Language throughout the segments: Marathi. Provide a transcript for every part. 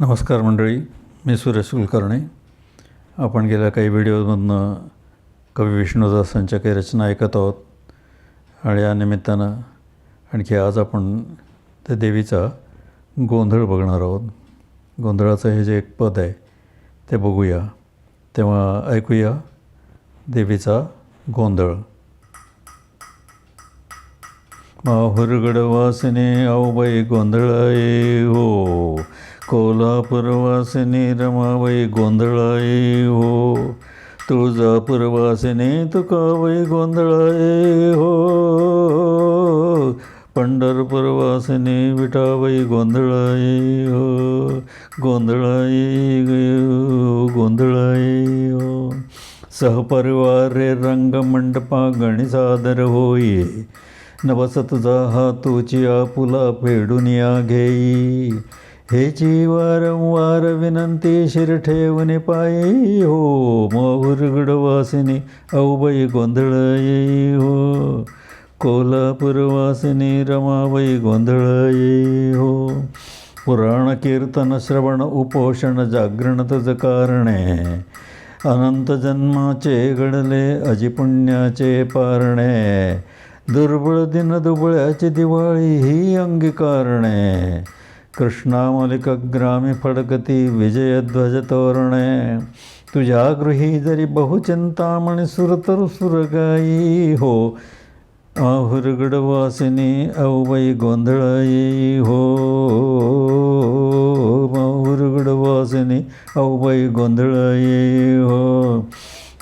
नमस्कार मंडळी मी सुरेश कुलकर्णी. आपण गेल्या काही व्हिडिओमधनं कवी विष्णुदासांच्या काही रचना ऐकत आहोत आणि या निमित्तानं आणखी आज आपण त्या देवीचा गोंधळ बघणार आहोत. गोंधळाचं हे जे एक पद आहे ते बघूया. तेव्हा ऐकूया देवीचा गोंधळ. माहुरगडवासिनी औबाई आहे हो. कोल्हापूरवासिनी रमाबाई गोंधळाये हो. तुळजापूरवासिनी तुकाबाई गोंधळाये हो. पंढरपूरवासिनी विठाबाई गोंधळाये हो. गोंधळाये हो गोंधळाये हो. सहपरिवार रे रंगमंडपा गणिसादर होई. नवसत जा तुझी आपुला फेडून या घेई. हेची वारंवार विनंती शिर ठेवणे पायी हो माहुरगडवासिनी औबाई गोंधळ येई हो कोल्हापूरवासिनी रमाबाई गोंधळ येई हो. पुराण कीर्तन श्रवण उपोषण जागरण तज कारणे. अनंत जन्माचे घडले अजिपुण्याचे पारणे. दुर्बळ दिन दुबळ्याची दिवाळी ही अंगीकारणे. कृष्णामलिकग्रामी फडकती विजयध्वजतोरणे तुझ्या गृही जरी बहुचिंतामणी सुरतर सुरगाई हो आहुरगडवासिनी औबाई गोंधळाई हो माहुरगडवासिनी औबाई गोंधळाई हो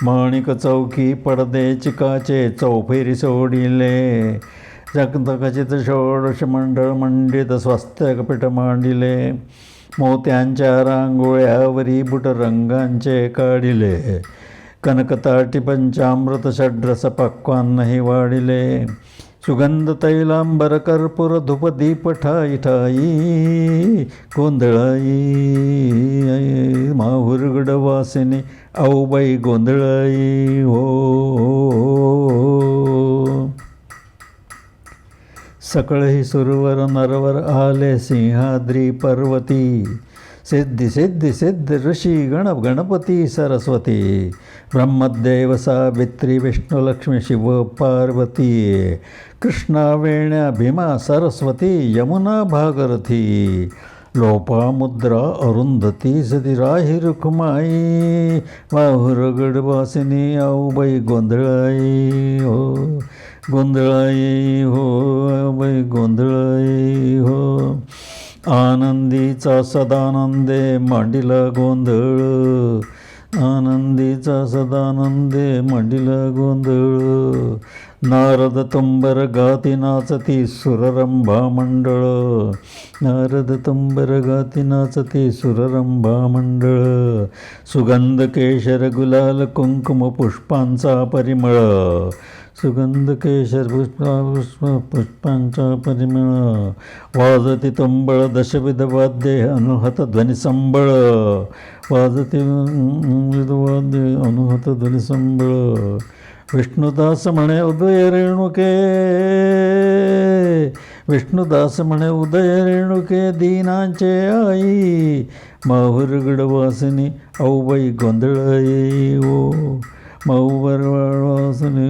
माणिक चौकी पडदे चिकाचे चौफेरी सोडिले जगतकचित षोडश मंडळ मंडित स्वस्त्यकपीठ मांडिले. मोत्यांच्या रांगोळ्यावरी बुट रंगांचे काढिले. कनकताटी पंचामृत षड्रस पक्वांनाही वाढिले. सुगंध तैलांबर कर्पूर धूप दीप ठाई ठाई. गोंधळाई माहुरगड वासिनी औबाई गोंधळाई. हो. हो, हो, हो. सकळही सुरवर नरवर आले सिंहाद्री पर्वती. सिद्धी सिद्धी सिद्ध ऋषी गण गणपती सरस्वती. ब्रह्मदेव सावित्री विष्णुलक्ष्मी शिव पार्वती. कृष्णा वेण्या भीमा सरस्वती यमुना भागरथी. लोपामुद्रा अरुंधती सती राही रुखमाई माहुरगडवासिनी औबाई गोंधळाई. हो. गोंधळाई हो वै गोंधळाई हो. आनंदीचा सदानंदे मांडीला गोंधळ. आनंदीचा सदानंदे मांडीला गोंधळ. नारद तुंबर गाती नाचती सुररंभा मंडळ. नारद तुंबर गाती नाचती सुररंभा मंडळ. सुगंध केशर गुलाल कुंकुम पुष्पांचा परिमळ. ಸುಗಂಧಕೇಶರ್ಪುಷ್ಪ ಪುಷ್ಪಾಂಚ ಪರಿಮಳ. ವಾದತಿ ತಂಬಳ, ದಶವಿಧ ವಾದ್ಯ ಅನುಹತ ಧ್ವನಿ ಸಂಬಳ. ವಾದತಿ ವಿಧ ವಾದ್ಯ ಅನುಹತ ಧ್ವನಿ ಸಂಬಳ. ವಿಷ್ಣುದಾಸ ಮಣೆ ಉದಯ ರೇಣುಕೆ. ವಿಷ್ಣುದಾಸ ಮಣೆ ಉದಯ ರೇಣುಕೆ, ದೀನಾಂಚೆ ಆಯಿ. ಮಾಹುರುಗಡ ವಾಸಿನಿ ಔ ಬೈ ಗೊಂದಳ ಓ. ओ माऊबरवासिनी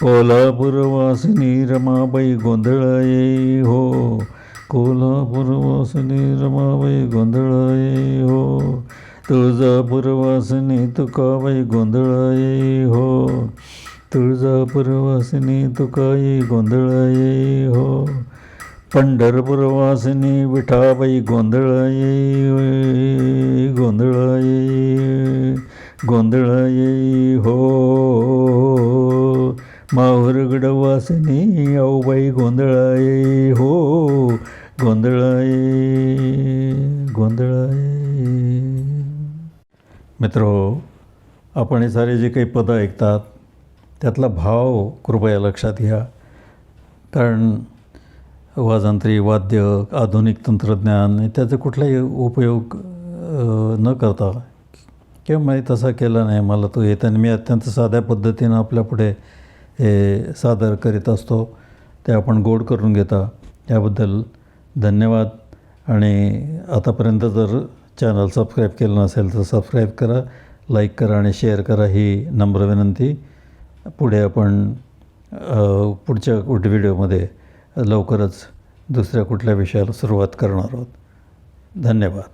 कोल्हापूरवासिनी रमाबाई गोंधळाई हो कोल्हापूरवासिनी रमाबाई गोंधळाई हो तुळजापूरवासिनी तुकाबाई गोंधळाई हो तुळजापूरवासिनी तुकाई गोंधळाई हो पंढरपूरवासिनी विठाबाई गोंधळाई गोंधळाई गोंधळाई हो माहुरगडवासिनी आऊबाई गोंधळाई हो गोंधळाई गोंधळाई मित्र आपण हे सारे जे काही पदं ऐकतात त्यातला भाव कृपया लक्षात घ्या कारण वाजंत्री वाद्य आधुनिक तंत्रज्ञान त्याचा कुठलाही उपयोग न करता. किंवा मी तसा केला नाही मला तो येत आणि मी अत्यंत साध्या पद्धतीनं आपल्यापुढे हे सादर करीत असतो. ते आपण गोड करून घेता. याबद्दल धन्यवाद. आणि आतापर्यंत जर चॅनल सबस्क्राईब केलं नसेल तर सबस्क्राईब करा लाईक करा आणि शेअर करा ही नम्र विनंती. पुढे आपण पुढच्या व्हिडिओमध्ये लवकरच दुसऱ्या कुठल्या विषयाला सुरुवात करणार आहोत. धन्यवाद.